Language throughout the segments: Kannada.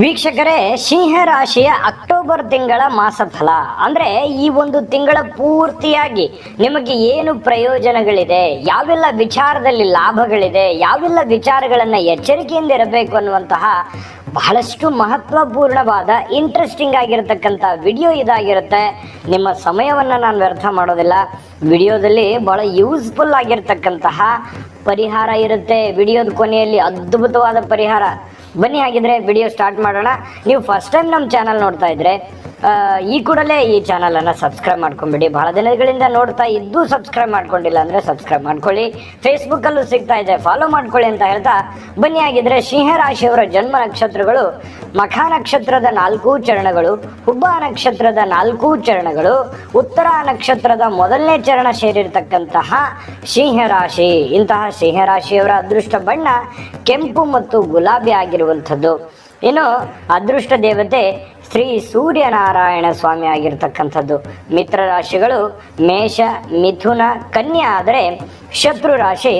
ವೀಕ್ಷಕರೇ, ಸಿಂಹ ರಾಶಿಯ ಅಕ್ಟೋಬರ್ ತಿಂಗಳ ಮಾಸ ಫಲ ಅಂದ್ರೆ ಈ ಒಂದು ತಿಂಗಳ ಪೂರ್ತಿಯಾಗಿ ನಿಮಗೆ ಏನು ಪ್ರಯೋಜನಗಳಿದೆ, ಯಾವೆಲ್ಲ ವಿಚಾರದಲ್ಲಿ ಲಾಭಗಳಿದೆ, ಯಾವೆಲ್ಲ ವಿಚಾರಗಳನ್ನ ಎಚ್ಚರಿಕೆಯಿಂದ ಇರಬೇಕು ಅನ್ನುವಂತಹ ಬಹಳಷ್ಟು ಮಹತ್ವಪೂರ್ಣವಾದ ಇಂಟ್ರೆಸ್ಟಿಂಗ್ ಆಗಿರತಕ್ಕಂಥ ವಿಡಿಯೋ ಇದಾಗಿರುತ್ತೆ. ನಿಮ್ಮ ಸಮಯವನ್ನು ನಾನು ವ್ಯರ್ಥ ಮಾಡೋದಿಲ್ಲ. ವಿಡಿಯೋದಲ್ಲಿ ಬಹಳ ಯೂಸ್ಫುಲ್ ಆಗಿರತಕ್ಕಂತಹ ಪರಿಹಾರ ಇರುತ್ತೆ. ವಿಡಿಯೋದ ಕೊನೆಯಲ್ಲಿ ಅದ್ಭುತವಾದ ಪರಿಹಾರ. ಬನ್ನಿ ಹಾಗಿದ್ರೆ ವಿಡಿಯೋ ಸ್ಟಾರ್ಟ್ ಮಾಡೋಣ. ನೀವು ಫಸ್ಟ್ ಟೈಮ್ ನಮ್ಮ ಚಾನಲ್ ನೋಡ್ತಾ ಇದ್ರೆ ಈ ಕೂಡಲೇ ಈ ಚಾನಲನ್ನು ಸಬ್ಸ್ಕ್ರೈಬ್ ಮಾಡ್ಕೊಂಬಿಡಿ. ಬಹಳ ದಿನಗಳಿಂದ ನೋಡ್ತಾ ಇದ್ದು ಸಬ್ಸ್ಕ್ರೈಬ್ ಮಾಡ್ಕೊಂಡಿಲ್ಲ ಅಂದರೆ ಸಬ್ಸ್ಕ್ರೈಬ್ ಮಾಡ್ಕೊಳ್ಳಿ. ಫೇಸ್ಬುಕ್ಕಲ್ಲೂ ಸಿಗ್ತಾ ಇದೆ. ಫಾಲೋ ಮಾಡ್ಕೊಳ್ಳಿ ಅಂತ ಹೇಳ್ತಾ ಬನ್ನಿ. ಆಗಿದ್ರೆ ಸಿಂಹ ರಾಶಿಯವರ ಜನ್ಮ ನಕ್ಷತ್ರಗಳು, ಮಖ ನಕ್ಷತ್ರದ ನಾಲ್ಕು ಚರಣಗಳು, ಹುಬ್ಬ ನಕ್ಷತ್ರದ ನಾಲ್ಕು ಚರಣಗಳು, ಉತ್ತರ ನಕ್ಷತ್ರದ ಮೊದಲನೇ ಚರಣ ಸೇರಿರ್ತಕ್ಕಂತಹ ಸಿಂಹ ರಾಶಿ. ಇಂತಹ ಸಿಂಹ ರಾಶಿಯವರ ಅದೃಷ್ಟ ಬಣ್ಣ ಕೆಂಪು ಮತ್ತು ಗುಲಾಬಿ ಆಗಿರುವಂಥದ್ದು. ಇನ್ನು ಅದೃಷ್ಟ ದೇವತೆ ಶ್ರೀ ಸೂರ್ಯನಾರಾಯಣ ಸ್ವಾಮಿ ಆಗಿರ್ತಕ್ಕಂಥದ್ದು. ಮಿತ್ರ ರಾಶಿಗಳು ಮೇಷ, ಮಿಥುನ, ಕನ್ಯಾ ಆದರೆ ಶತ್ರು ರಾಶಿ,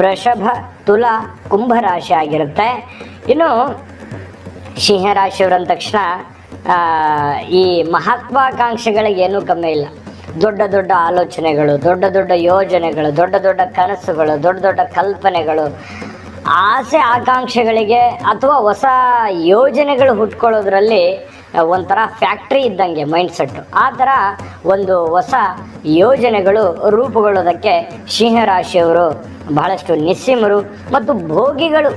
ವೃಷಭ, ತುಲಾ, ಕುಂಭ ರಾಶಿ ಆಗಿರುತ್ತೆ. ಇನ್ನು ಸಿಂಹರಾಶಿಯವರಂದ ತಕ್ಷಣ ಈ ಮಹತ್ವಾಕಾಂಕ್ಷೆಗಳಿಗೆ ಏನೂ ಕಮ್ಮಿ ಇಲ್ಲ. ದೊಡ್ಡ ದೊಡ್ಡ ಆಲೋಚನೆಗಳು, ದೊಡ್ಡ ದೊಡ್ಡ ಯೋಜನೆಗಳು, ದೊಡ್ಡ ದೊಡ್ಡ ಕನಸುಗಳು, ದೊಡ್ಡ ದೊಡ್ಡ ಕಲ್ಪನೆಗಳು ಆಸೆ ಆಕಾಂಕ್ಷೆಗಳಿಗೆ ಅಥವಾ ಹೊಸ ಯೋಜನೆಗಳು ಹುಟ್ಕೊಳ್ಳೋದ್ರಲ್ಲಿ ಒಂಥರ ಫ್ಯಾಕ್ಟ್ರಿ ಇದ್ದಂಗೆ ಮೈಂಡ್ ಸೆಟ್ಟು ಆ ಥರ ಒಂದು ಹೊಸ ಯೋಜನೆಗಳು ರೂಪುಗೊಳ್ಳೋದಕ್ಕೆ ಸಿಂಹರಾಶಿಯವರು ಬಹಳಷ್ಟು ನಿಸ್ಸೀಮರು ಮತ್ತು ಭೋಗಿಗಳು.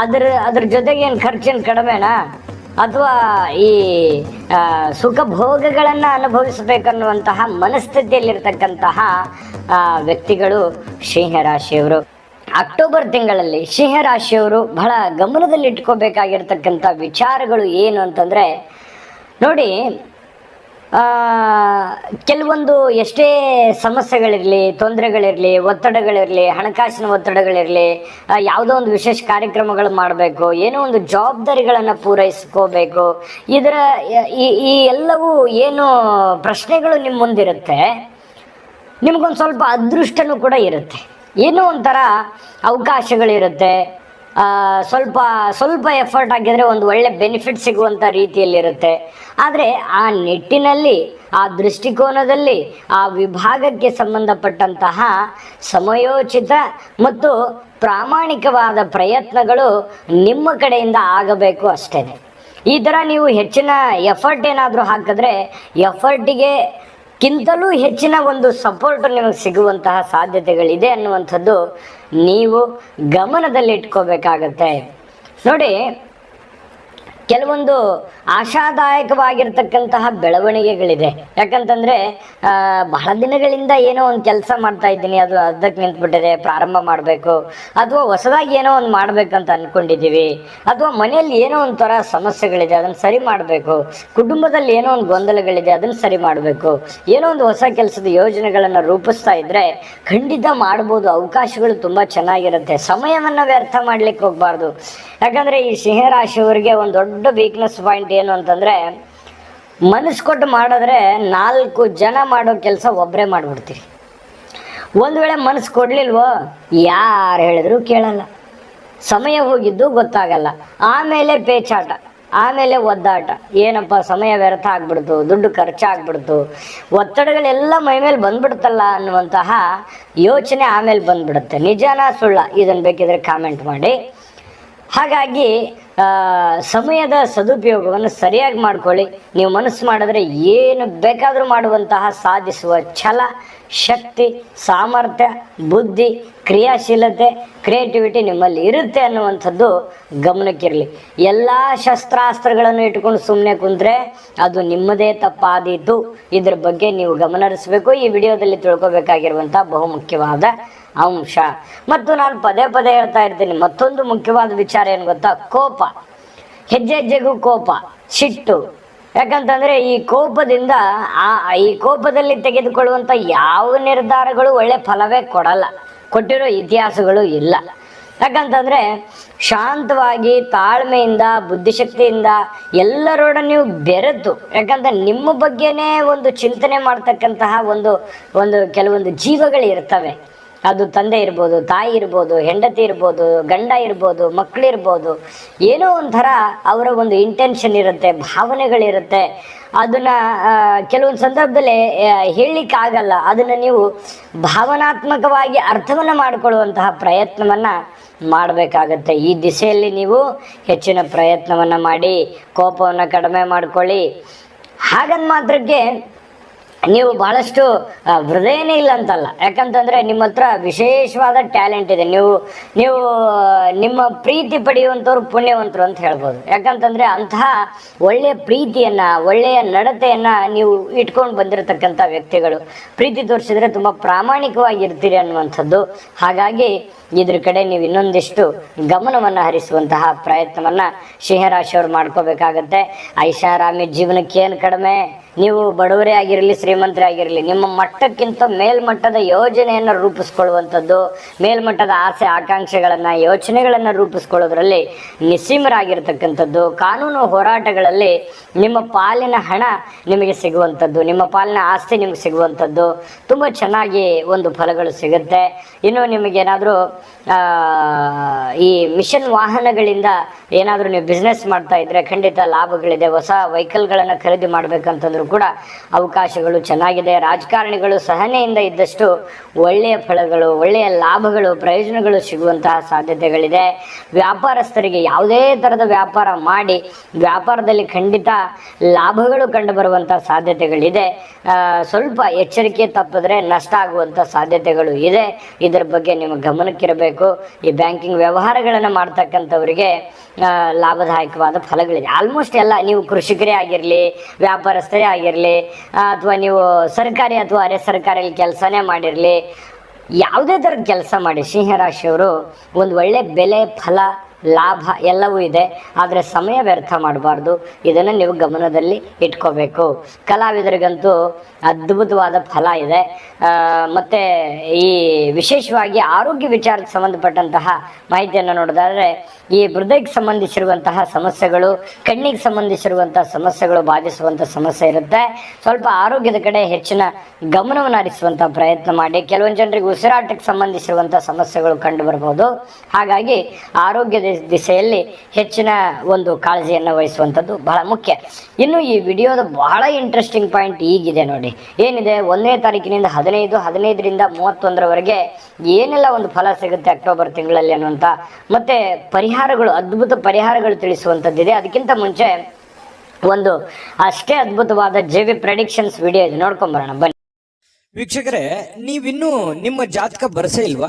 ಅದ್ರ ಅದ್ರ ಏನು ಖರ್ಚೇನು ಕಡಿಮೆನಾ? ಅಥವಾ ಈ ಸುಖ ಭೋಗಗಳನ್ನು ಅನುಭವಿಸಬೇಕನ್ನುವಂತಹ ಮನಸ್ಥಿತಿಯಲ್ಲಿರ್ತಕ್ಕಂತಹ ವ್ಯಕ್ತಿಗಳು ಸಿಂಹರಾಶಿಯವರು. ಅಕ್ಟೋಬರ್ ತಿಂಗಳಲ್ಲಿ ಸಿಂಹರಾಶಿಯವರು ಬಹಳ ಗಮನದಲ್ಲಿಟ್ಕೋಬೇಕಾಗಿರ್ತಕ್ಕಂಥ ವಿಚಾರಗಳು ಏನು ಅಂತಂದರೆ, ನೋಡಿ ಕೆಲವೊಂದು ಎಷ್ಟೇ ಸಮಸ್ಯೆಗಳಿರಲಿ, ತೊಂದರೆಗಳಿರಲಿ, ಒತ್ತಡಗಳಿರಲಿ, ಹಣಕಾಸಿನ ಒತ್ತಡಗಳಿರಲಿ ಯಾವುದೋ ಒಂದು ವಿಶೇಷ ಕಾರ್ಯಕ್ರಮಗಳು ಮಾಡಬೇಕು, ಏನೋ ಒಂದು ಜವಾಬ್ದಾರಿಗಳನ್ನು ಪೂರೈಸ್ಕೋಬೇಕು, ಇದರ ಈ ಎಲ್ಲವೂ ಏನು ಪ್ರಶ್ನೆಗಳು ನಿಮ್ಮ ಮುಂದಿರುತ್ತೆ, ನಿಮಗೊಂದು ಸ್ವಲ್ಪ ಅದೃಷ್ಟನೂ ಕೂಡ ಇರುತ್ತೆ. ಏನೋ ಒಂಥರ ಅವಕಾಶಗಳಿರುತ್ತೆ. ಸ್ವಲ್ಪ ಸ್ವಲ್ಪ ಎಫರ್ಟ್ ಹಾಕಿದರೆ ಒಂದು ಒಳ್ಳೆ ಬೆನಿಫಿಟ್ ಸಿಗುವಂಥ ರೀತಿಯಲ್ಲಿರುತ್ತೆ. ಆದರೆ ಆ ನಿಟ್ಟಿನಲ್ಲಿ, ಆ ದೃಷ್ಟಿಕೋನದಲ್ಲಿ, ಆ ವಿಭಾಗಕ್ಕೆ ಸಂಬಂಧಪಟ್ಟಂತಹ ಸಮಯೋಚಿತ ಮತ್ತು ಪ್ರಾಮಾಣಿಕವಾದ ಪ್ರಯತ್ನಗಳು ನಿಮ್ಮ ಕಡೆಯಿಂದ ಆಗಬೇಕು ಅಷ್ಟೇ. ಈ ಥರ ನೀವು ಹೆಚ್ಚಿನ ಎಫರ್ಟ್ ಏನಾದರೂ ಹಾಕಿದ್ರೆ ಎಫರ್ಟಿಗೆ ಕ್ಕಿಂತಲೂ ಹೆಚ್ಚಿನ ಒಂದು ಸಪೋರ್ಟ್ ನಿಮಗೆ ಸಿಗುವಂತಹ ಸಾಧ್ಯತೆಗಳಿದೆ ಅನ್ನುವಂಥದ್ದು ನೀವು ಗಮನದಲ್ಲಿ ಗಮನದಲ್ಲಿಟ್ಕೋಬೇಕಾಗತ್ತೆ. ನೋಡಿ ಕೆಲವೊಂದು ಆಶಾದಾಯಕವಾಗಿರ್ತಕ್ಕಂತಹ ಬೆಳವಣಿಗೆಗಳಿದೆ. ಯಾಕಂತಂದ್ರೆ ಬಹಳ ದಿನಗಳಿಂದ ಏನೋ ಒಂದು ಕೆಲಸ ಮಾಡ್ತಾ ಇದ್ದೀನಿ. ಅದು ಅರ್ಧಕ್ಕೆ ನಿಂತ್ಬಿಟ್ಟಿದೆ, ಪ್ರಾರಂಭ ಮಾಡಬೇಕು. ಅಥವಾ ಹೊಸದಾಗಿ ಏನೋ ಒಂದು ಮಾಡಬೇಕಂತ ಅನ್ಕೊಂಡಿದ್ದೀವಿ. ಅಥವಾ ಮನೆಯಲ್ಲಿ ಏನೋ ಒಂಥರ ಸಮಸ್ಯೆಗಳಿದೆ, ಅದನ್ನು ಸರಿ ಮಾಡಬೇಕು. ಕುಟುಂಬದಲ್ಲಿ ಏನೋ ಒಂದು ಗೊಂದಲಗಳಿದೆ, ಅದನ್ನು ಸರಿ ಮಾಡಬೇಕು. ಏನೋ ಒಂದು ಹೊಸ ಕೆಲಸದ ಯೋಜನೆಗಳನ್ನು ರೂಪಿಸ್ತಾ ಇದ್ರೆ ಖಂಡಿತ ಮಾಡ್ಬೋದು. ಅವಕಾಶಗಳು ತುಂಬ ಚೆನ್ನಾಗಿರುತ್ತೆ. ಸಮಯವನ್ನು ವ್ಯರ್ಥ ಮಾಡ್ಲಿಕ್ಕೆ ಹೋಗಬಾರ್ದು. ಯಾಕಂದ್ರೆ ಈ ಸಿಂಹರಾಶಿಯವರಿಗೆ ಒಂದು ದೊಡ್ಡ ವೀಕ್ನೆಸ್ ಪಾಯಿಂಟ್ ಏನು ಅಂತಂದ್ರೆ ಮನಸ್ಸು ಕೊಟ್ಟು ಮಾಡಿದ್ರೆ ನಾಲ್ಕು ಜನ ಮಾಡೋ ಕೆಲಸ ಒಬ್ಬರೇ ಮಾಡಿಬಿಡ್ತೀರಿ. ಒಂದು ವೇಳೆ ಮನಸ್ಸು ಕೊಡಲಿಲ್ವೋ, ಯಾರು ಹೇಳಿದ್ರು ಕೇಳಲ್ಲ. ಸಮಯ ಹೋಗಿದ್ದು ಗೊತ್ತಾಗಲ್ಲ. ಆಮೇಲೆ ಪೇಚಾಟ, ಆಮೇಲೆ ಒದ್ದಾಟ. ಏನಪ್ಪ, ಸಮಯ ವ್ಯರ್ಥ ಆಗ್ಬಿಡ್ತು, ದುಡ್ಡು ಖರ್ಚಾಗ್ಬಿಡ್ತು ಒತ್ತಡಗಳೆಲ್ಲ ಮೈ ಮೇಲೆ ಬಂದ್ಬಿಡ್ತಲ್ಲ ಅನ್ನುವಂತಹ ಯೋಚನೆ ಆಮೇಲೆ ಬಂದ್ಬಿಡುತ್ತೆ. ನಿಜಾನ ಸುಳ್ಳ ಇದನ್ನು ಬೇಕಿದ್ರೆ ಕಾಮೆಂಟ್ ಮಾಡಿ. ಹಾಗಾಗಿ ಸಮಯದ ಸದುಪಯೋಗವನ್ನು ಸರಿಯಾಗಿ ಮಾಡ್ಕೊಳ್ಳಿ. ನೀವು ಮನಸ್ಸು ಮಾಡಿದ್ರೆ ಏನು ಬೇಕಾದರೂ ಮಾಡುವಂತಹ ಸಾಧಿಸುವ ಛಲ, ಶಕ್ತಿ, ಸಾಮರ್ಥ್ಯ, ಬುದ್ಧಿ, ಕ್ರಿಯಾಶೀಲತೆ, ಕ್ರಿಯೇಟಿವಿಟಿ ನಿಮ್ಮಲ್ಲಿ ಇರುತ್ತೆ ಅನ್ನುವಂಥದ್ದು ಗಮನಕ್ಕಿರಲಿ. ಎಲ್ಲ ಶಸ್ತ್ರಾಸ್ತ್ರಗಳನ್ನು ಇಟ್ಕೊಂಡು ಸುಮ್ಮನೆ ಕುಂತ್ರೆ ಅದು ನಿಮ್ಮದೇ ತಪ್ಪಾದೀತು. ಇದ್ರ ಬಗ್ಗೆ ನೀವು ಗಮನ ಹರಿಸ್ಬೇಕು. ಈ ವಿಡಿಯೋದಲ್ಲಿ ತಿಳ್ಕೊಬೇಕಾಗಿರುವಂಥ ಬಹುಮುಖ್ಯವಾದ ಅಂಶ. ಮತ್ತು ನಾನು ಪದೇ ಪದೇ ಹೇಳ್ತಾ ಇರ್ತೀನಿ, ಮತ್ತೊಂದು ಮುಖ್ಯವಾದ ವಿಚಾರ ಏನು ಗೊತ್ತಾ? ಕೋಪ. ಹೆಜ್ಜೆ ಹೆಜ್ಜೆಗೂ ಕೋಪ, ಸಿಟ್ಟು. ಯಾಕಂತಂದ್ರೆ ಈ ಕೋಪದಿಂದ ಆ, ಈ ಕೋಪದಲ್ಲಿ ತೆಗೆದುಕೊಳ್ಳುವಂಥ ಯಾವ ನಿರ್ಧಾರಗಳು ಒಳ್ಳೆ ಫಲವೇ ಕೊಡಲ್ಲ. ಕೊಟ್ಟಿರೋ ಇತಿಹಾಸಗಳು ಇಲ್ಲ. ಯಾಕಂತಂದ್ರೆ ಶಾಂತವಾಗಿ, ತಾಳ್ಮೆಯಿಂದ, ಬುದ್ಧಿಶಕ್ತಿಯಿಂದ ಎಲ್ಲರೊಡನೆ ನೀವು ಬೆರೆತು, ಯಾಕಂದ್ರೆ ನಿಮ್ಮ ಬಗ್ಗೆನೇ ಒಂದು ಚಿಂತನೆ ಮಾಡ್ತಕ್ಕಂತಹ ಒಂದು ಒಂದು ಕೆಲವೊಂದು ಜೀವಗಳು ಇರ್ತವೆ ಅದು ತಂದೆ ಇರ್ಬೋದು, ತಾಯಿ ಇರ್ಬೋದು, ಹೆಂಡತಿ ಇರ್ಬೋದು, ಗಂಡ ಇರ್ಬೋದು ಮಕ್ಕಳಿರ್ಬೋದು ಏನೋ ಒಂಥರ ಅವರ ಒಂದು ಇಂಟೆನ್ಷನ್ ಇರುತ್ತೆ, ಭಾವನೆಗಳಿರುತ್ತೆ. ಅದನ್ನ ಕೆಲವೊಂದು ಸಂದರ್ಭದಲ್ಲಿ ಹೇಳಲಿಕ್ಕೆ ಆಗಲ್ಲ. ಅದನ್ನ ನೀವು ಭಾವನಾತ್ಮಕವಾಗಿ ಅರ್ಥವನ್ನು ಮಾಡಿಕೊಳ್ಳುವಂತಹ ಪ್ರಯತ್ನವನ್ನು ಮಾಡಬೇಕಾಗತ್ತೆ. ಈ ದಿಸೆಯಲ್ಲಿ ನೀವು ಹೆಚ್ಚಿನ ಪ್ರಯತ್ನವನ್ನು ಮಾಡಿ, ಕೋಪವನ್ನು ಕಡಿಮೆ ಮಾಡಿಕೊಳ್ಳಿ. ಹಾಗಂದ ಮಾತ್ರಕ್ಕೆ ನೀವು ಬಹಳಷ್ಟು ಹೃದಯನೇ ಇಲ್ಲ ಅಂತಲ್ಲ. ಯಾಕಂತಂದ್ರೆ ನಿಮ್ಮ ಹತ್ರ ವಿಶೇಷವಾದ ಟ್ಯಾಲೆಂಟ್ ಇದೆ. ನೀವು ನೀವು, ನಿಮ್ಮ ಪ್ರೀತಿ ಪಡೆಯುವಂಥವ್ರು ಪುಣ್ಯವಂತರು ಅಂತ ಹೇಳ್ಬೋದು. ಯಾಕಂತಂದ್ರೆ ಅಂತಹ ಒಳ್ಳೆಯ ಪ್ರೀತಿಯನ್ನ, ಒಳ್ಳೆಯ ನಡತೆಯನ್ನ ನೀವು ಇಟ್ಕೊಂಡು ಬಂದಿರತಕ್ಕಂಥ ವ್ಯಕ್ತಿಗಳು, ಪ್ರೀತಿ ತೋರಿಸಿದ್ರೆ ತುಂಬಾ ಪ್ರಾಮಾಣಿಕವಾಗಿರ್ತೀರಿ ಅನ್ನುವಂಥದ್ದು. ಹಾಗಾಗಿ ಇದ್ರ ಕಡೆ ನೀವು ಇನ್ನೊಂದಿಷ್ಟು ಗಮನವನ್ನ ಹರಿಸುವಂತಹ ಪ್ರಯತ್ನವನ್ನ ಸಿಂಹರಾಶಿಯವರು ಮಾಡ್ಕೋಬೇಕಾಗತ್ತೆ. ಐಷಾರಾಮಿ ಜೀವನಕ್ಕೆ ಏನು ಕಡಿಮೆ? ನೀವು ಬಡವರೇ ಆಗಿರಲಿ, ಶ್ರೀಮಂತರೇ ಆಗಿರಲಿ, ನಿಮ್ಮ ಮಟ್ಟಕ್ಕಿಂತ ಮೇಲ್ಮಟ್ಟದ ಯೋಜನೆಯನ್ನು ರೂಪಿಸ್ಕೊಳ್ಳುವಂಥದ್ದು, ಮೇಲ್ಮಟ್ಟದ ಆಸೆ, ಆಕಾಂಕ್ಷೆಗಳನ್ನು, ಯೋಚನೆಗಳನ್ನು ರೂಪಿಸ್ಕೊಳ್ಳೋದ್ರಲ್ಲಿ ನಿಸ್ಸೀಮರಾಗಿರ್ತಕ್ಕಂಥದ್ದು. ಕಾನೂನು ಹೋರಾಟಗಳಲ್ಲಿ ನಿಮ್ಮ ಪಾಲಿನ ಹಣ ನಿಮಗೆ ಸಿಗುವಂಥದ್ದು, ನಿಮ್ಮ ಪಾಲಿನ ಆಸ್ತಿ ನಿಮಗೆ ಸಿಗುವಂಥದ್ದು. ತುಂಬ ಚೆನ್ನಾಗಿ ಒಂದು ಫಲಗಳು ಸಿಗುತ್ತೆ. ಇನ್ನು ನಿಮಗೇನಾದರೂ ಈ ಮಿಷನ್ ವಾಹನಗಳಿಂದ ಏನಾದರೂ ನೀವು ಬಿಸ್ನೆಸ್ ಮಾಡ್ತಾ ಇದ್ರೆ ಖಂಡಿತ ಲಾಭಗಳಿದೆ. ಹೊಸ ವೆಹಿಕಲ್ಗಳನ್ನು ಖರೀದಿ ಮಾಡಬೇಕಂತಂದ್ರೂ ಕೂಡ ಅವಕಾಶಗಳು ಚೆನ್ನಾಗಿದೆ. ರಾಜಕಾರಣಿಗಳು ಸಹನೆಯಿಂದ ಇದ್ದಷ್ಟು ಒಳ್ಳೆಯ ಫಲಗಳು, ಒಳ್ಳೆಯ ಲಾಭಗಳು, ಪ್ರಯೋಜನಗಳು ಸಿಗುವಂತಹ ಸಾಧ್ಯತೆಗಳಿದೆ. ವ್ಯಾಪಾರಸ್ಥರಿಗೆ ಯಾವುದೇ ಥರದ ವ್ಯಾಪಾರ ಮಾಡಿ ವ್ಯಾಪಾರದಲ್ಲಿ ಖಂಡಿತ ಲಾಭಗಳು ಕಂಡುಬರುವಂಥ ಸಾಧ್ಯತೆಗಳಿದೆ. ಸ್ವಲ್ಪ ಎಚ್ಚರಿಕೆ ತಪ್ಪಿದ್ರೆ ನಷ್ಟ ಆಗುವಂಥ ಸಾಧ್ಯತೆಗಳು ಇದೆ. ಇದರ ಬಗ್ಗೆ ನಿಮ್ಮ ಗಮನಕ್ಕಿರಬೇಕು. ಈ ಬ್ಯಾಂಕಿಂಗ್ ವ್ಯವಹಾರಗಳನ್ನು ಮಾಡ್ತಕ್ಕಂಥವರಿಗೆ ಲಾಭದಾಯಕವಾದ ಫಲಗಳಿದೆ. ಆಲ್ಮೋಸ್ಟ್ ಎಲ್ಲ ನೀವು ಕೃಷಿಕರೇ ಆಗಿರಲಿ, ವ್ಯಾಪಾರಸ್ಥರೇ ಆಗಿರಲಿ, ಅಥವಾ ನೀವು ಸರ್ಕಾರಿ ಅಥವಾ ಅರೆ ಸರ್ಕಾರಿ ಕೆಲಸನೇ ಮಾಡಿರಲಿ, ಯಾವುದೇ ಥರದ ಕೆಲಸ ಮಾಡಿ, ಸಿಂಹರಾಶಿಯವರು ಒಂದು ಒಳ್ಳೆ ಬೆಲೆ, ಫಲ ಲಾಭ ಎಲ್ಲವೂ ಇದೆ, ಆದರೆ ಸಮಯ ವ್ಯರ್ಥ ಮಾಡಬಾರ್ದು. ಇದನ್ನು ನೀವು ಗಮನದಲ್ಲಿ ಇಟ್ಕೋಬೇಕು. ಕಲಾವಿದರಿಗಂತೂ ಅದ್ಭುತವಾದ ಫಲ ಇದೆ. ಮತ್ತು ಈ ವಿಶೇಷವಾಗಿ ಆರೋಗ್ಯ ವಿಚಾರಕ್ಕೆ ಸಂಬಂಧಪಟ್ಟಂತಹ ಮಾಹಿತಿಯನ್ನು ನೋಡೋದಾದ್ರೆ, ಈ ಹೃದಯಕ್ಕೆ ಸಂಬಂಧಿಸಿರುವಂತಹ ಸಮಸ್ಯೆಗಳು, ಕಣ್ಣಿಗೆ ಸಂಬಂಧಿಸಿರುವಂತಹ ಸಮಸ್ಯೆಗಳು ಬಾಧಿಸುವಂಥ ಸಮಸ್ಯೆ ಇರುತ್ತೆ. ಸ್ವಲ್ಪ ಆರೋಗ್ಯದ ಕಡೆ ಹೆಚ್ಚಿನ ಗಮನವನ್ನು ಹರಿಸುವಂಥ ಪ್ರಯತ್ನ ಮಾಡಿ. ಕೆಲವೊಂದು ಜನರಿಗೆ ಉಸಿರಾಟಕ್ಕೆ ಸಂಬಂಧಿಸಿರುವಂಥ ಸಮಸ್ಯೆಗಳು ಕಂಡು ಹಾಗಾಗಿ ಆರೋಗ್ಯದ ದಿಸೆಯಲ್ಲಿ ಹೆಚ್ಚಿನ ಒಂದು ಕಾಳಜಿಯನ್ನು ವಹಿಸುವಂಥದ್ದು ಬಹಳ ಮುಖ್ಯ. ಇನ್ನು ಈ ವಿಡಿಯೋದ ಬಹಳ ಇಂಟ್ರೆಸ್ಟಿಂಗ್ ಪಾಯಿಂಟ್ ಈಗಿದೆ ನೋಡಿ. ಏನಿದೆ? ಒಂದನೇ ತಾರೀಕಿನಿಂದ ಹದಿನೈದು, ಹದಿನೈದರಿಂದ ಮೂವತ್ತೊಂದರವರೆಗೆ ಏನೆಲ್ಲ ಒಂದು ಫಲ ಸಿಗುತ್ತೆ ಅಕ್ಟೋಬರ್ ತಿಂಗಳಲ್ಲಿ ಅನ್ನುವಂಥ, ಮತ್ತೆ ಪರಿಹಾರಗಳು, ಅದ್ಭುತ ಪರಿಹಾರಗಳು ತಿಳಿಸುವಂಥದ್ದಿದೆ. ಅದಕ್ಕಿಂತ ಮುಂಚೆ ಒಂದು ಅಷ್ಟೇ ಅದ್ಭುತವಾದ ಜೆ ಪ್ರೆಡಿಕ್ಷನ್ಸ್ ವಿಡಿಯೋ ಇದೆ. ನೋಡ್ಕೊಂಬರೋಣ ಬನ್ನಿ. ವೀಕ್ಷಕರೇ, ನೀವಿನ್ನೂ ನಿಮ್ಮ ಜಾತಕ ಬರಸೇ ಇಲ್ವಾ?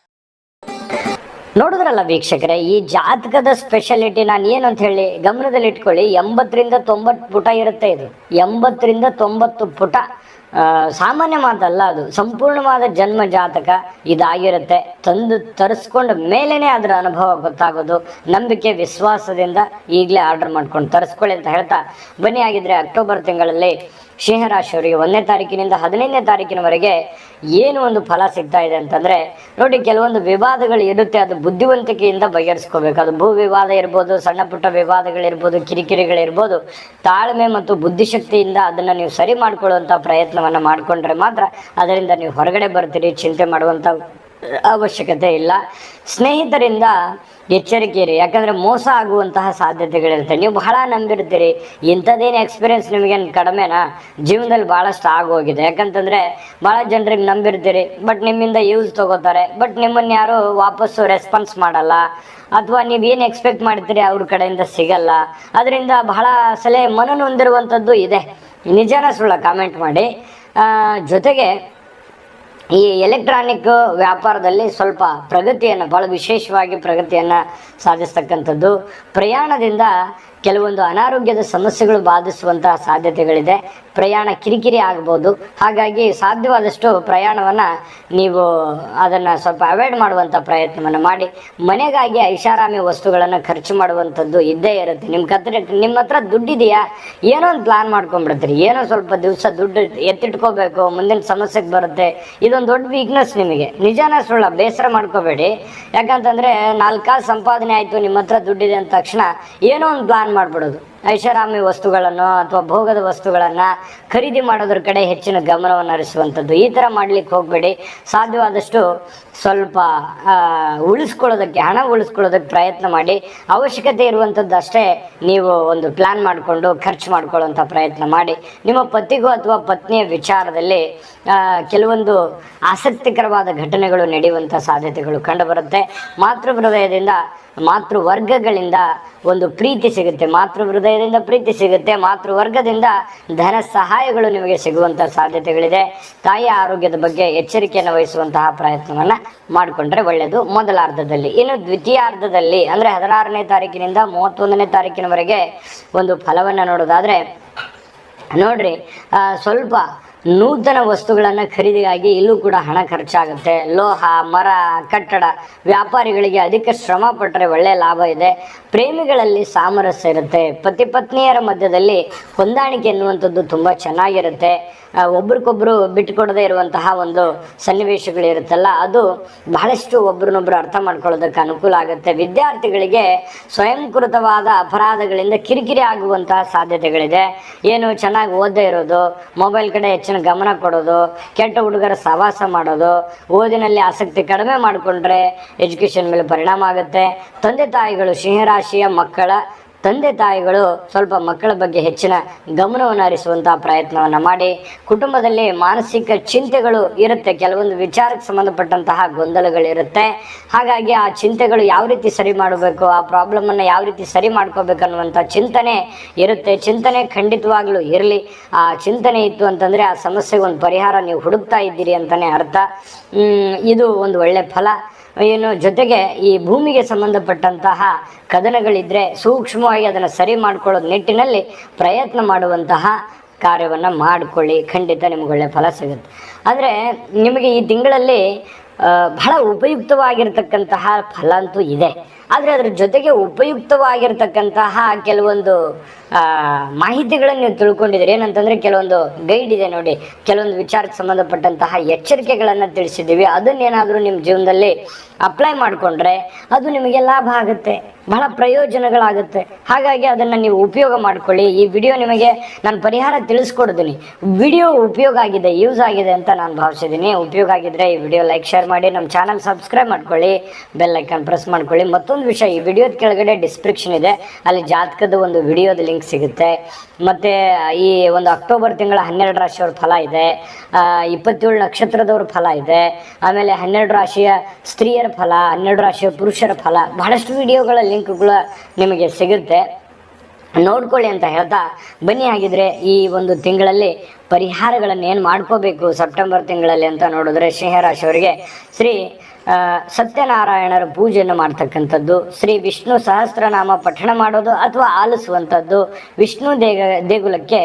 ನೋಡಿದ್ರಲ್ಲ ವೀಕ್ಷಕರೇ, ಈ ಜಾತಕದ ಸ್ಪೆಷಾಲಿಟಿ ನಾನು ಏನು ಅಂತ ಹೇಳಿ ಗಮನದಲ್ಲಿ ಇಟ್ಕೊಳ್ಳಿ ಎಂಬತ್ತರಿಂದ ತೊಂಬತ್ತು ಪುಟ ಇರುತ್ತೆ ಇದು. ಎಂಬತ್ತರಿಂದ ತೊಂಬತ್ತು ಪುಟ ಸಾಮಾನ್ಯ ಮಾತಲ್ಲ ಅದು. ಸಂಪೂರ್ಣವಾದ ಜನ್ಮ ಜಾತಕ ಇದಾಗಿರುತ್ತೆ. ತಂದು ತರಿಸ್ಕೊಂಡ ಮೇಲೇನೆ ಅದರ ಅನುಭವ ಗೊತ್ತಾಗೋದು. ನಂಬಿಕೆ, ವಿಶ್ವಾಸದಿಂದ ಈಗಲೇ ಆರ್ಡರ್ ಮಾಡ್ಕೊಂಡು ತರಿಸ್ಕೊಳ್ಳಿ ಅಂತ ಹೇಳ್ತಾ, ಬನ್ನಿ ಆಗಿದ್ರೆ ಅಕ್ಟೋಬರ್ ತಿಂಗಳಲ್ಲಿ ಸಿಂಹರಾಶಿಯವರಿಗೆ ಒಂದನೇ ತಾರೀಕಿನಿಂದ ಹದಿನೈದನೇ ತಾರೀಕಿನವರೆಗೆ ಏನು ಒಂದು ಫಲ ಸಿಗ್ತಾ ಇದೆ ಅಂತಂದ್ರೆ, ನೋಡಿ ಕೆಲವೊಂದು ವಿವಾದಗಳು ಇರುತ್ತೆ ಅದು ಬುದ್ಧಿವಂತಿಕೆಯಿಂದ ಬಗೆಹರಿಸ್ಕೋಬೇಕು. ಅದು ಭೂ ವಿವಾದ ಇರ್ಬೋದು, ಸಣ್ಣ ಪುಟ್ಟ ವಿವಾದಗಳಿರ್ಬೋದು ಕಿರಿಕಿರಿಗಳಿರ್ಬೋದು ತಾಳ್ಮೆ ಮತ್ತು ಬುದ್ಧಿಶಕ್ತಿಯಿಂದ ಅದನ್ನು ನೀವು ಸರಿ ಮಾಡ್ಕೊಳ್ಳುವಂಥ ಪ್ರಯತ್ನವನ್ನು ಮಾಡಿಕೊಂಡ್ರೆ ಮಾತ್ರ ಅದರಿಂದ ನೀವು ಹೊರಗಡೆ ಬರ್ತೀರಿ, ಚಿಂತೆ ಮಾಡುವಂಥ ಅವಶ್ಯಕತೆ ಇಲ್ಲ. ಸ್ನೇಹಿತರಿಂದ ಎಚ್ಚರಿಕೆ ಇರಿ. ಯಾಕಂದರೆ ಮೋಸ ಆಗುವಂತಹ ಸಾಧ್ಯತೆಗಳಿರುತ್ತೆ. ನೀವು ಬಹಳ ನಂಬಿರ್ತೀರಿ ಇಂಥದ್ದೇನು ಎಕ್ಸ್ಪೀರಿಯನ್ಸ್ ನಿಮಗೇನು ಕಡಿಮೆನಾ? ಜೀವನದಲ್ಲಿ ಭಾಳಷ್ಟು ಆಗೋಗಿದೆ. ಯಾಕಂತಂದರೆ ಭಾಳ ಜನರಿಗೆ ನಂಬಿರ್ತೀರಿ. ಬಟ್ ನಿಮ್ಮಿಂದ ಯೂಸ್ ತಗೋತಾರೆ. ಬಟ್ ನಿಮ್ಮನ್ನು ಯಾರು ವಾಪಸ್ಸು ರೆಸ್ಪಾನ್ಸ್ ಮಾಡಲ್ಲ. ಅಥವಾ ನೀವು ಏನು ಎಕ್ಸ್ಪೆಕ್ಟ್ ಮಾಡ್ತೀರಿ ಅವ್ರ ಕಡೆಯಿಂದ ಸಿಗಲ್ಲ. ಅದರಿಂದ ಬಹಳ ಸಲ ಮನನೊಂದಿರುವಂಥದ್ದು ಇದೆ. ನಿಜಾನ ಸುಳ್ಳ ಕಾಮೆಂಟ್ ಮಾಡಿ. ಜೊತೆಗೆ ಈ ಎಲೆಕ್ಟ್ರಾನಿಕ್ ವ್ಯಾಪಾರದಲ್ಲಿ ಸ್ವಲ್ಪ ಪ್ರಗತಿಯನ್ನು ಭಾಳ ವಿಶೇಷವಾಗಿ ಪ್ರಗತಿಯನ್ನು ಸಾಧಿಸ್ತಕ್ಕಂಥದ್ದು. ಪ್ರಯಾಣದಿಂದ ಕೆಲವೊಂದು ಅನಾರೋಗ್ಯದ ಸಮಸ್ಯೆಗಳು ಬಾಧಿಸುವಂತಹ ಸಾಧ್ಯತೆಗಳಿದೆ. ಪ್ರಯಾಣ ಕಿರಿಕಿರಿ ಆಗ್ಬೋದು. ಹಾಗಾಗಿ ಸಾಧ್ಯವಾದಷ್ಟು ಪ್ರಯಾಣವನ್ನು ನೀವು ಅದನ್ನು ಸ್ವಲ್ಪ ಅವಾಯ್ಡ್ ಮಾಡುವಂಥ ಪ್ರಯತ್ನವನ್ನು ಮಾಡಿ. ಮನೆಗಾಗಿ ಐಷಾರಾಮಿ ವಸ್ತುಗಳನ್ನು ಖರ್ಚು ಮಾಡುವಂಥದ್ದು ಇದ್ದೇ ಇರುತ್ತೆ. ನಿಮ್ಮ ಹತ್ರ ನಿಮ್ಮ ಹತ್ರ ದುಡ್ಡಿದೆಯಾ? ಏನೋ ಒಂದು ಪ್ಲಾನ್ ಮಾಡ್ಕೊಂಡ್ಬಿಡ್ತೀರಿ. ಏನೋ ಸ್ವಲ್ಪ ದಿವಸ ದುಡ್ಡು ಎತ್ತಿಟ್ಕೋಬೇಕು, ಮುಂದಿನ ಸಮಸ್ಯೆಗೆ ಬರುತ್ತೆ. ಇದೊಂದು ದೊಡ್ಡ ವೀಕ್ನೆಸ್ ನಿಮಗೆ. ನಿಜಾನ ಸುಳ್ಳ, ಬೇಸರ ಮಾಡ್ಕೋಬೇಡಿ. ಯಾಕಂತಂದರೆ ನಾಲ್ಕಾಲು ಸಂಪಾದನೆ ಆಯಿತು, ನಿಮ್ಮ ಹತ್ರ ದುಡ್ಡಿದೆ ಅಂದ ತಕ್ಷಣ ಏನೋ ಒಂದು ಪ್ಲಾನ್ ಮಾಡಿಬಿಡೋದು. ಐಷಾರಾಮಿ ವಸ್ತುಗಳನ್ನು ಅಥವಾ ಭೋಗದ ವಸ್ತುಗಳನ್ನು ಖರೀದಿ ಮಾಡೋದ್ರ ಕಡೆ ಹೆಚ್ಚಿನ ಗಮನವನ್ನು ಹರಿಸುವಂಥದ್ದು. ಈ ಥರ ಮಾಡ್ಲಿಕ್ಕೆ ಹೋಗಬೇಡಿ. ಸಾಧ್ಯವಾದಷ್ಟು ಸ್ವಲ್ಪ ಉಳಿಸ್ಕೊಳ್ಳೋದಕ್ಕೆ, ಹಣ ಉಳಿಸ್ಕೊಳ್ಳೋದಕ್ಕೆ ಪ್ರಯತ್ನ ಮಾಡಿ. ಅವಶ್ಯಕತೆ ಇರುವಂಥದ್ದು ಅಷ್ಟೇ ನೀವು ಒಂದು ಪ್ಲ್ಯಾನ್ ಮಾಡಿಕೊಂಡು ಖರ್ಚು ಮಾಡ್ಕೊಳ್ಳೋವಂಥ ಪ್ರಯತ್ನ ಮಾಡಿ. ನಿಮ್ಮ ಪತಿಗೂ ಅಥವಾ ಪತ್ನಿಯ ವಿಚಾರದಲ್ಲಿ ಕೆಲವೊಂದು ಆಸಕ್ತಿಕರವಾದ ಘಟನೆಗಳು ನಡೆಯುವಂಥ ಸಾಧ್ಯತೆಗಳು ಕಂಡುಬರುತ್ತೆ. ಮಾತೃ ಹೃದಯದಿಂದ ಮಾತೃ ವರ್ಗಗಳಿಂದ ಒಂದು ಪ್ರೀತಿ ಸಿಗುತ್ತೆ ಮಾತೃ ಹೃದಯದಿಂದ ಪ್ರೀತಿ ಸಿಗುತ್ತೆ ಮಾತೃ ವರ್ಗದಿಂದ ಧನ ಸಹಾಯಗಳು ನಿಮಗೆ ಸಿಗುವಂಥ ಸಾಧ್ಯತೆಗಳಿದೆ. ತಾಯಿಯ ಆರೋಗ್ಯದ ಬಗ್ಗೆ ಎಚ್ಚರಿಕೆಯನ್ನು ವಹಿಸುವಂತಹ ಪ್ರಯತ್ನವನ್ನು ಮಾಡಿಕೊಂಡ್ರೆ ಒಳ್ಳೆಯದು ಮೊದಲ ಅರ್ಧದಲ್ಲಿ ಇನ್ನು ದ್ವಿತೀಯಾರ್ಧದಲ್ಲಿ, ಅಂದರೆ ಹದಿನಾರನೇ ತಾರೀಕಿನಿಂದ ಮೂವತ್ತೊಂದನೇ ತಾರೀಕಿನವರೆಗೆ ಒಂದು ಫಲವನ್ನು ನೋಡೋದಾದರೆ, ನೋಡ್ರಿ ಸ್ವಲ್ಪ ನೂತನ ವಸ್ತುಗಳನ್ನು ಖರೀದಿಗಾಗಿ ಇಲ್ಲೂ ಕೂಡ ಹಣ ಖರ್ಚಾಗುತ್ತೆ. ಲೋಹ, ಮರ, ಕಟ್ಟಡ, ವ್ಯಾಪಾರಿಗಳಿಗೆ ಅಧಿಕ ಶ್ರಮ ಪಟ್ಟರೆ ಒಳ್ಳೆಯ ಲಾಭ ಇದೆ. ಪ್ರೇಮಿಗಳಲ್ಲಿ ಸಾಮರಸ್ಯ ಇರುತ್ತೆ. ಪತಿ ಪತ್ನಿಯರ ಮಧ್ಯದಲ್ಲಿ ಹೊಂದಾಣಿಕೆ ಎನ್ನುವಂಥದ್ದು ತುಂಬ ಚೆನ್ನಾಗಿರುತ್ತೆ. ಒಬ್ರಿಗೊಬ್ರು ಬಿಟ್ಟುಕೊಡದೇ ಇರುವಂತಹ ಒಂದು ಸನ್ನಿವೇಶಗಳಿರುತ್ತಲ್ಲ ಅದು ಬಹಳಷ್ಟು ಒಬ್ರನ್ನೊಬ್ರು ಅರ್ಥ ಮಾಡ್ಕೊಳ್ಳೋದಕ್ಕೆ ಅನುಕೂಲ ಆಗುತ್ತೆ. ವಿದ್ಯಾರ್ಥಿಗಳಿಗೆ ಸ್ವಯಂಕೃತವಾದ ಅಪರಾಧಗಳಿಂದ ಕಿರಿಕಿರಿ ಆಗುವಂತಹ ಸಾಧ್ಯತೆಗಳಿದೆ. ಏನು ಚೆನ್ನಾಗಿ ಓದದೇ ಇರೋದು, ಮೊಬೈಲ್ ಕಡೆ ಹೆಚ್ಚಿನ ಗಮನ ಕೊಡೋದು, ಕೆಟ್ಟ ಹುಡುಗರ ಸಹವಾಸ ಮಾಡೋದು, ಓದಿನಲ್ಲಿ ಆಸಕ್ತಿ ಕಡಿಮೆ ಮಾಡಿಕೊಂಡ್ರೆ ಎಜುಕೇಷನ್ ಮೇಲೆ ಪರಿಣಾಮ ಆಗುತ್ತೆ. ತಂದೆ ತಾಯಿಗಳು ಸಿಂಹರಾಶಿಯ ಮಕ್ಕಳ ತಂದೆ ತಾಯಿಗಳು ಸ್ವಲ್ಪ ಮಕ್ಕಳ ಬಗ್ಗೆ ಹೆಚ್ಚಿನ ಗಮನವನ್ನು ಹರಿಸುವಂತಹ ಪ್ರಯತ್ನವನ್ನು ಮಾಡಿ. ಕುಟುಂಬದಲ್ಲಿ ಮಾನಸಿಕ ಚಿಂತೆಗಳು ಇರುತ್ತೆ. ಕೆಲವೊಂದು ವಿಚಾರಕ್ಕೆ ಸಂಬಂಧಪಟ್ಟಂತಹ ಗೊಂದಲಗಳಿರುತ್ತೆ ಹಾಗಾಗಿ ಆ ಚಿಂತೆಗಳು ಯಾವ ರೀತಿ ಸರಿ ಮಾಡಬೇಕು, ಆ ಪ್ರಾಬ್ಲಮನ್ನು ಯಾವ ರೀತಿ ಸರಿ ಮಾಡ್ಕೋಬೇಕು ಅನ್ನುವಂಥ ಚಿಂತನೆ ಇರುತ್ತೆ. ಚಿಂತನೆ ಖಂಡಿತವಾಗ್ಲೂ ಇರಲಿ. ಆ ಚಿಂತನೆ ಇತ್ತು ಅಂತಂದರೆ ಆ ಸಮಸ್ಯೆಗೆ ಒಂದು ಪರಿಹಾರ ನೀವು ಹುಡುಕ್ತಾ ಇದ್ದೀರಿ ಅಂತಲೇ ಅರ್ಥ. ಇದು ಒಂದು ಒಳ್ಳೆ ಫಲ. ಏನು, ಜೊತೆಗೆ ಈ ಭೂಮಿಗೆ ಸಂಬಂಧಪಟ್ಟಂತಹ ಕದನಗಳಿದ್ರೆ ಸೂಕ್ಷ್ಮವಾಗಿ ಅದನ್ನು ಸರಿ ಮಾಡ್ಕೊಳ್ಳೋ ನಿಟ್ಟಿನಲ್ಲಿ ಪ್ರಯತ್ನ ಮಾಡುವಂತಹ ಕಾರ್ಯವನ್ನು ಮಾಡಿಕೊಳ್ಳಿ. ಖಂಡಿತ ನಿಮ್ಗೆ ಒಳ್ಳೆ ಫಲ ಸಿಗುತ್ತೆ. ಆದರೆ ನಿಮಗೆ ಈ ತಿಂಗಳಲ್ಲಿ ಬಹಳ ಉಪಯುಕ್ತವಾಗಿರ್ತಕ್ಕಂತಹ ಫಲ ಅಂತೂ ಇದೆ. ಆದರೆ ಅದ್ರ ಜೊತೆಗೆ ಉಪಯುಕ್ತವಾಗಿರ್ತಕ್ಕಂತಹ ಕೆಲವೊಂದು ಮಾಹಿತಿಗಳನ್ನು ನೀವು ತಿಳ್ಕೊಂಡಿದ್ದೀರಿ. ಏನಂತಂದರೆ ಕೆಲವೊಂದು ಗೈಡ್ ಇದೆ ನೋಡಿ. ಕೆಲವೊಂದು ವಿಚಾರಕ್ಕೆ ಸಂಬಂಧಪಟ್ಟಂತಹ ಎಚ್ಚರಿಕೆಗಳನ್ನು ತಿಳಿಸಿದ್ದೀವಿ. ಅದನ್ನೇನಾದರೂ ನಿಮ್ಮ ಜೀವನದಲ್ಲಿ ಅಪ್ಲೈ ಮಾಡಿಕೊಂಡ್ರೆ ಅದು ನಿಮಗೆ ಲಾಭ ಆಗುತ್ತೆ. ಬಹಳ ಪ್ರಯೋಜನಗಳಾಗುತ್ತೆ. ಹಾಗಾಗಿ ಅದನ್ನು ನೀವು ಉಪಯೋಗ ಮಾಡ್ಕೊಳ್ಳಿ. ಈ ವಿಡಿಯೋ ನಿಮಗೆ ನಾನು ಪರಿಹಾರ ತಿಳಿಸ್ಕೊಡ್ತೀನಿ. ವಿಡಿಯೋ ಉಪಯೋಗ ಆಗಿದೆ, ಯೂಸ್ ಆಗಿದೆ ಅಂತ ನಾನು ಭಾವಿಸಿದ್ದೀನಿ. ಉಪಯೋಗ ಆಗಿದ್ರೆ ಈ ವಿಡಿಯೋ ಲೈಕ್, ಶೇರ್ ಮಾಡಿ. ನಮ್ಮ ಚಾನಲ್ ಸಬ್ಸ್ಕ್ರೈಬ್ ಮಾಡ್ಕೊಳ್ಳಿ. ಬೆಲ್ ಐಕಾನ್ ಪ್ರೆಸ್ ಮಾಡ್ಕೊಳ್ಳಿ. ಮತ್ತೊಂದು ವಿಷಯ, ಈ ವಿಡಿಯೋದ ಕೆಳಗಡೆ ಡಿಸ್ಕ್ರಿಪ್ಷನ್ ಇದೆ. ಅಲ್ಲಿ ಜಾತಕದ ಒಂದು ವಿಡಿಯೋದ ಲಿಂಕ್ ಸಿಗುತ್ತೆ. ಮತ್ತು, ಈ ಒಂದು ಅಕ್ಟೋಬರ್ ತಿಂಗಳ ಹನ್ನೆರಡು ರಾಶಿಯವ್ರ ಫಲ ಇದೆ. ಇಪ್ಪತ್ತೇಳು ನಕ್ಷತ್ರದವ್ರ ಫಲ ಇದೆ. ಆಮೇಲೆ ಹನ್ನೆರಡು ರಾಶಿಯ ಸ್ತ್ರೀಯರ ಫಲ, ಹನ್ನೆರಡು ರಾಶಿಯ ಪುರುಷರ ಫಲ, ಬಹಳಷ್ಟು ವಿಡಿಯೋಗಳ ಲಿಂಕ್ಗಳು ನಿಮಗೆ ಸಿಗುತ್ತೆ. ನೋಡ್ಕೊಳ್ಳಿ ಅಂತ ಹೇಳ್ತಾ ಬನ್ನಿ. ಹಾಗಿದ್ರೆ ಈ ಒಂದು ತಿಂಗಳಲ್ಲಿ ಪರಿಹಾರಗಳನ್ನು ಏನು ಮಾಡ್ಕೋಬೇಕು? ಸೆಪ್ಟೆಂಬರ್ ತಿಂಗಳಲ್ಲಿ ಅಂತ ನೋಡಿದ್ರೆ ಸಿಂಹರಾಶಿಯವರಿಗೆ ಶ್ರೀ ಸತ್ಯನಾರಾಯಣರ ಪೂಜೆಯನ್ನು ಮಾಡ್ತಕ್ಕಂಥದ್ದು, ಶ್ರೀ ವಿಷ್ಣು ಸಹಸ್ರನಾಮ ಪಠಣ ಮಾಡೋದು ಅಥವಾ ಆಲಿಸುವಂಥದ್ದು, ವಿಷ್ಣು ದೇಗ, ದೇಗುಲಕ್ಕೆ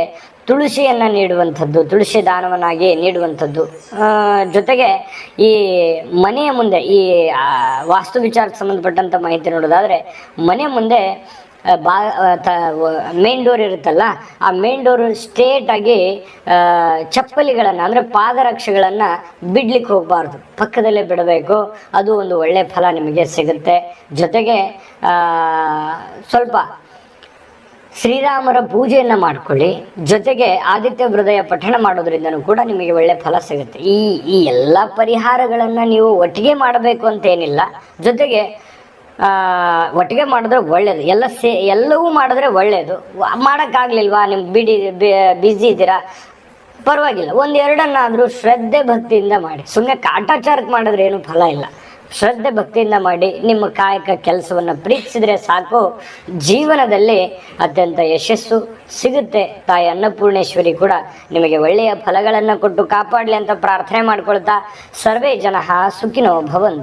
ತುಳಸಿಯನ್ನು ನೀಡುವಂಥದ್ದು, ತುಳಸಿ ದಾನವನ್ನಾಗಿ ನೀಡುವಂಥದ್ದು. ಜೊತೆಗೆ ಈ ಮನೆಯ ಮುಂದೆ, ಈ ವಾಸ್ತು ವಿಚಾರಕ್ಕೆ ಸಂಬಂಧಪಟ್ಟಂಥ ಮಾಹಿತಿ ನೋಡೋದಾದರೆ, ಮನೆ ಮುಂದೆ ಬಾ ಮೇನ್ ಡೋರ್ ಇರುತ್ತಲ್ಲ ಆ ಮೇನ್ ಡೋರ್ ಸ್ಟ್ರೇಟ್ ಆಗಿ ಆ, ಚಪ್ಪಲಿಗಳನ್ನು ಅಂದರೆ ಪಾದರಕ್ಷೆಗಳನ್ನು ಬಿಡ್ಲಿಕ್ಕೆ ಹೋಗಬಾರ್ದು. ಪಕ್ಕದಲ್ಲೇ ಬಿಡಬೇಕು ಅದು ಒಂದು ಒಳ್ಳೆಯ ಫಲ ನಿಮಗೆ ಸಿಗುತ್ತೆ. ಜೊತೆಗೆ ಸ್ವಲ್ಪ ಶ್ರೀರಾಮರ ಪೂಜೆಯನ್ನು ಮಾಡ್ಕೊಳ್ಳಿ. ಜೊತೆಗೆ ಆದಿತ್ಯ ಹೃದಯ ಪಠಣ ಮಾಡೋದ್ರಿಂದನೂ ಕೂಡ ನಿಮಗೆ ಒಳ್ಳೆ ಫಲ ಸಿಗುತ್ತೆ. ಈ ಈ ಎಲ್ಲ ಪರಿಹಾರಗಳನ್ನು ನೀವು ಒಟ್ಟಿಗೆ ಮಾಡಬೇಕು ಅಂತೇನಿಲ್ಲ ಜೊತೆಗೆ ಒಟ್ಟಿಗೆ ಮಾಡಿದ್ರೆ ಒಳ್ಳೇದು. ಎಲ್ಲ ಸೇ, ಎಲ್ಲವೂ ಮಾಡಿದ್ರೆ ಒಳ್ಳೆಯದು ಮಾಡೋಕ್ಕಾಗಲಿಲ್ವಾ? ನಿಮ್ಗೆ ಬಿಡಿ ಬ್ಯುಸಿ ಇದ್ದೀರಾ? ಪರವಾಗಿಲ್ಲ. ಒಂದೆರಡನ್ನಾದರೂ ಶ್ರದ್ಧೆ ಭಕ್ತಿಯಿಂದ ಮಾಡಿ. ಸುಮ್ಮನೆ ಕಾಟಾಚಾರಕ್ಕೆ ಮಾಡಿದ್ರೆ ಏನು ಫಲ ಇಲ್ಲ. ಶ್ರದ್ಧೆ ಭಕ್ತಿಯಿಂದ ಮಾಡಿ ನಿಮ್ಮ ಕಾಯಕ ಕೆಲಸವನ್ನು ಪ್ರೀತಿಸಿದ್ರೆ ಸಾಕು. ಜೀವನದಲ್ಲಿ ಅತ್ಯಂತ ಯಶಸ್ಸು ಸಿಗುತ್ತೆ. ತಾಯಿ ಅನ್ನಪೂರ್ಣೇಶ್ವರಿ ಕೂಡ ನಿಮಗೆ ಒಳ್ಳೆಯ ಫಲಗಳನ್ನು ಕೊಟ್ಟು ಕಾಪಾಡಲಿ ಅಂತ ಪ್ರಾರ್ಥನೆ ಮಾಡ್ಕೊಳ್ತಾ ಸರ್ವೇ ಜನ ಸುಖಿನೋ ಭವಂತು.